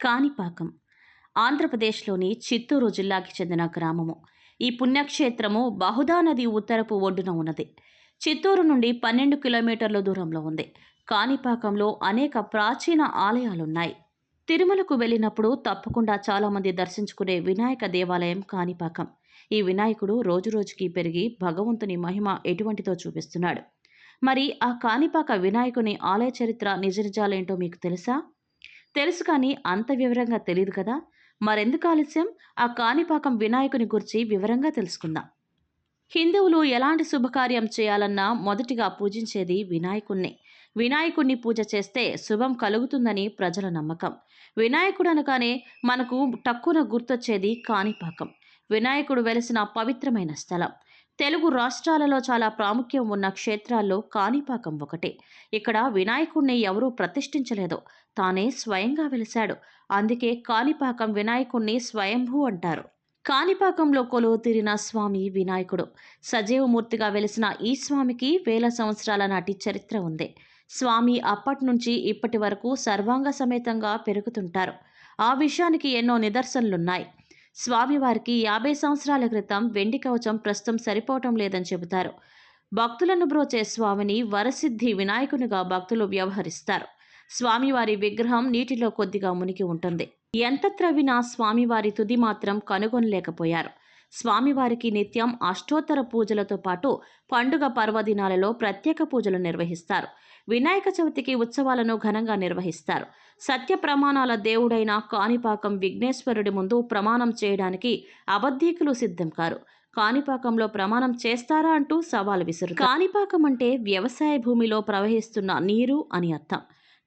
కాణిపాకం ఆంధ్రప్రదేశ్లోని చిత్తూరు జిల్లాకి చెందిన గ్రామము. ఈ పుణ్యక్షేత్రము బహుదా నది ఉత్తరపు ఒడ్డున ఉన్నది. చిత్తూరు నుండి పన్నెండు కిలోమీటర్ల దూరంలో ఉంది. కాణిపాకంలో అనేక ప్రాచీన ఆలయాలున్నాయి. తిరుమలకు వెళ్ళినప్పుడు తప్పకుండా చాలామంది దర్శించుకునే వినాయక దేవాలయం కాణిపాకం. ఈ వినాయకుడు రోజురోజుకి పెరిగి భగవంతుని మహిమ ఎటువంటిదో చూపిస్తున్నాడు. మరి ఆ కాణిపాక వినాయకుని ఆలయ చరిత్ర నిజ నిజాలేంటో మీకు తెలుసా? తెలుసు కానీ అంత వివరంగా తెలియదు కదా. మరెందుకు ఆలస్యం? ఆ కాణిపాకం వినాయకుని గురించి వివరంగా తెలుసుకుందాం. హిందువులు ఎలాంటి శుభకార్యం చేయాలన్నా మొదటిగా పూజించేది వినాయకుణ్ణి. వినాయకుణ్ణి పూజ చేస్తే శుభం కలుగుతుందని ప్రజల నమ్మకం. వినాయకుడు అనగానే మనకు టక్కున గుర్తొచ్చేది కాణిపాకం. వినాయకుడు వెలిసిన పవిత్రమైన స్థలం. తెలుగు రాష్ట్రాలలో చాలా ప్రాముఖ్యం ఉన్న క్షేత్రాల్లో కాణిపాకం ఒకటే. ఇక్కడ వినాయకుణ్ణి ఎవరూ ప్రతిష్ఠించలేదు. తానే స్వయంగా వెలిశాడు. అందుకే కాణిపాకం వినాయకుణ్ణి స్వయంభూ అంటారు. కాణిపాకంలో కొలువు తీరిన స్వామి వినాయకుడు. సజీవమూర్తిగా వెలిసిన ఈ స్వామికి వేల సంవత్సరాల నాటి చరిత్ర ఉంది. స్వామి అప్పటి నుంచి ఇప్పటి వరకు సర్వాంగ సమేతంగా పెరుగుతుంటారు. ఆ విషయానికి ఎన్నో నిదర్శనలున్నాయి. స్వామివారికి యాభై సంవత్సరాల క్రితం వెండి కవచం ప్రస్తుతం సరిపోవటం లేదని చెబుతారు. భక్తులను బ్రోచే స్వామిని వరసిద్ధి వినాయకునిగా భక్తులు వ్యవహరిస్తారు. స్వామివారి విగ్రహం నీటిలో కొద్దిగా మునిగి ఉంటుంది. ఎంత త్రవ్వినా స్వామివారి తుది మాత్రం కనుగొనలేకపోయారు. స్వామివారికి నిత్యం అష్టోత్తర పూజలతో పాటు పండుగ పర్వదినాలలో ప్రత్యేక పూజలు నిర్వహిస్తారు. వినాయక చవితికి ఉత్సవాలను ఘనంగా నిర్వహిస్తారు. సత్య ప్రమాణాల దేవుడైన కాణిపాకం విఘ్నేశ్వరుడి ముందు ప్రమాణం చేయడానికి అబద్ధీకులు సిద్ధం కారు కాణిపాకంలో ప్రమాణం చేస్తారా అంటూ సవాల్ విసురు. కాణిపాకం అంటే వ్యవసాయ భూమిలో ప్రవహిస్తున్న నీరు అని అర్థం.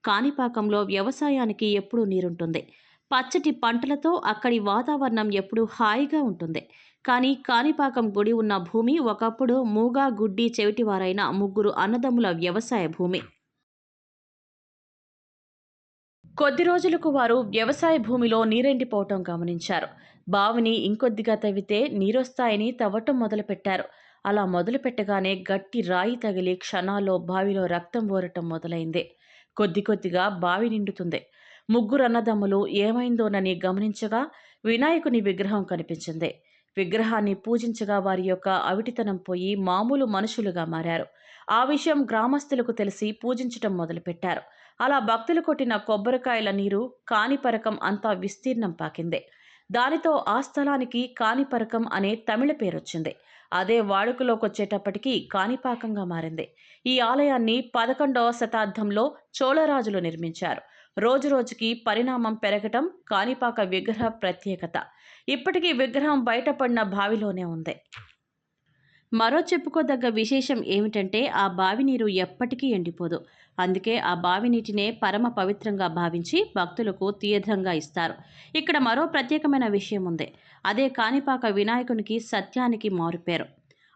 కాణిపాకంలో వ్యవసాయానికి ఎప్పుడూ నీరుంటుంది. పచ్చటి పంటలతో అక్కడి వాతావరణం ఎప్పుడూ హాయిగా ఉంటుంది. కానీ కాణిపాకం గుడి ఉన్న భూమి ఒకప్పుడు మూగా గుడ్డి చెవిటివారైన ముగ్గురు అన్నదమ్ముల వ్యవసాయ భూమి. కొద్ది రోజులకు వారు వ్యవసాయ భూమిలో నీరెండిపోవటం గమనించారు. బావిని ఇంకొద్దిగా తవ్వితే నీరొస్తాయని తవ్వటం మొదలుపెట్టారు. అలా మొదలుపెట్టగానే గట్టి రాయి తగిలి క్షణాల్లో బావిలో రక్తం ఊరటం మొదలైంది. కొద్ది కొద్దిగా బావి నిండుతుంది. ముగ్గురు అన్నదమ్ములు ఏమైందోనని గమనించగా వినాయకుని విగ్రహం కనిపించింది. విగ్రహాన్ని పూజించగా వారి యొక్క అవిటితనం పోయి మామూలు మనుషులుగా మారారు. ఆ విషయం గ్రామస్తులకు తెలిసి పూజించటం మొదలుపెట్టారు. అలా భక్తులు కొట్టిన కొబ్బరికాయల నీరు కాణిపరకం అంతా విస్తీర్ణం పాకింది. దానితో ఆ స్థలానికి కాణిపరకం అనే తమిళ పేరొచ్చింది. అదే వాడుకలోకి వచ్చేటప్పటికీ కాణిపాకంగా మారింది. ఈ ఆలయాన్ని పదకొండవ శతాబ్దంలో చోళరాజులు నిర్మించారు. రోజురోజుకి పరిణామం పెరగటం కాణిపాక విగ్రహ ప్రత్యేకత. ఇప్పటికీ విగ్రహం బయటపడిన బావిలోనే ఉంది. మరో చెప్పుకోదగ్గ విశేషం ఏమిటంటే ఆ బావి నీరు ఎప్పటికీ ఎండిపోదు. అందుకే ఆ బావి నీటినే పరమ పవిత్రంగా భావించి భక్తులకు తీర్థంగా ఇస్తారు. ఇక్కడ మరో ప్రత్యేకమైన విషయం ఉంది. అదే కాణిపాక వినాయకునికి సత్యానికి మారుపేరు.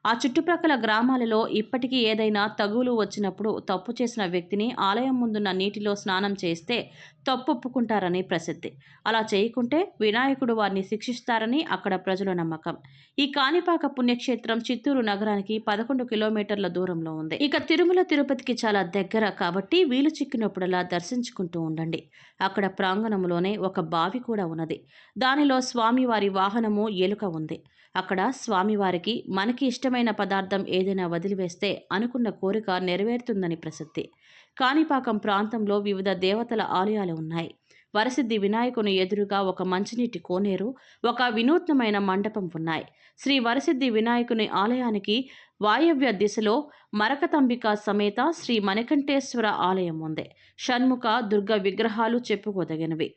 ఆ చుట్టుప్రక్కల గ్రామాలలో ఇప్పటికీ ఏదైనా తగులు వచ్చినప్పుడు తప్పు చేసిన వ్యక్తిని ఆలయం ముందున్న నీటిలో స్నానం చేస్తే తప్పు ఒప్పుకుంటారని ప్రసిద్ధి. అలా చేయకుంటే వినాయకుడు వారిని శిక్షిస్తారని అక్కడ ప్రజల నమ్మకం. ఈ కాణిపాక పుణ్యక్షేత్రం చిత్తూరు నగరానికి పదకొండు కిలోమీటర్ల దూరంలో ఉంది. ఇక తిరుమల తిరుపతికి చాలా దగ్గర కాబట్టి వీలు చిక్కినప్పుడల్లా దర్శించుకుంటూ ఉండండి. అక్కడ ప్రాంగణంలోనే ఒక బావి కూడా ఉన్నది. దానిలో స్వామివారి వాహనము ఎలుక ఉంది. అక్కడ స్వామివారికి మనకి ఇష్టమైన పదార్థం ఏదైనా వదిలివేస్తే అనుకున్న కోరిక నెరవేరుతుందని ప్రసిద్ధి. కాణిపాకం ప్రాంతంలో వివిధ దేవతల ఆలయాలు ఉన్నాయి. వరసిద్ధి వినాయకుని ఎదురుగా ఒక మంచినీటి కోనేరు ఒక వినూత్నమైన మండపం ఉన్నాయి. శ్రీ వరసిద్ధి వినాయకుని ఆలయానికి వాయవ్య దిశలో మరకతంబిక సమేత శ్రీ మణికంఠేశ్వర ఆలయం ఉంది. షణ్ముఖ దుర్గ విగ్రహాలు చెప్పుకోదగినవి.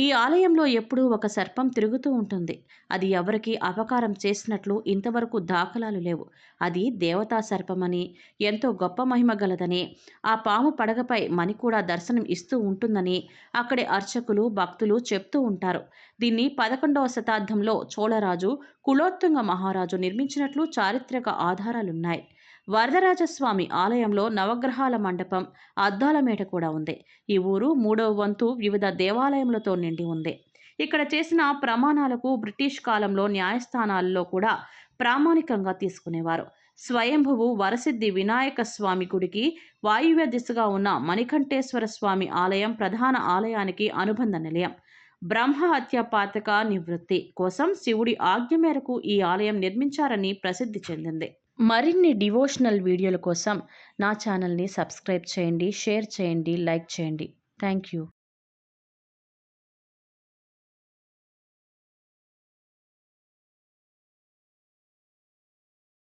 ఈ ఆలయంలో ఎప్పుడూ ఒక సర్పం తిరుగుతూ ఉంటుంది. అది ఎవరికి అపకారం చేసినట్లు ఇంతవరకు దాఖలాలు లేవు. అది దేవతా సర్పమని ఎంతో గొప్ప మహిమ గలదని ఆ పాము పడగపై మణి కూడా దర్శనం ఇస్తూ ఉంటుందని అక్కడి అర్చకులు భక్తులు చెప్తూ ఉంటారు. దీన్ని పదకొండవ శతాబ్దంలో చోళరాజు కులోత్తుంగ మహారాజు నిర్మించినట్లు చారిత్రక ఆధారాలున్నాయి. వరదరాజస్వామి ఆలయంలో నవగ్రహాల మండపం అద్దాల మేట కూడా ఉంది. ఈ ఊరు మూడవ వంతు వివిధ దేవాలయములతో నిండి ఉంది. ఇక్కడ చేసిన ప్రమాణాలకు బ్రిటిష్ కాలంలో న్యాయస్థానాల్లో కూడా ప్రామాణికంగా తీసుకునేవారు. స్వయంభువు వరసిద్ధి వినాయక స్వామి గుడికి వాయువ్య దిశగా ఉన్న మణికంఠేశ్వర స్వామి ఆలయం ప్రధాన ఆలయానికి అనుబంధ నిలయం. బ్రహ్మ హత్య పాతక నివృత్తి కోసం శివుడి ఆజ్ఞ మేరకు ఈ ఆలయం నిర్మించారని ప్రసిద్ధి చెందింది. మరిన్ని డివోషనల్ వీడియోల కోసం నా ఛానల్ని సబ్స్క్రైబ్ చేయండి షేర్ చేయండి లైక్ చేయండి. Thank you.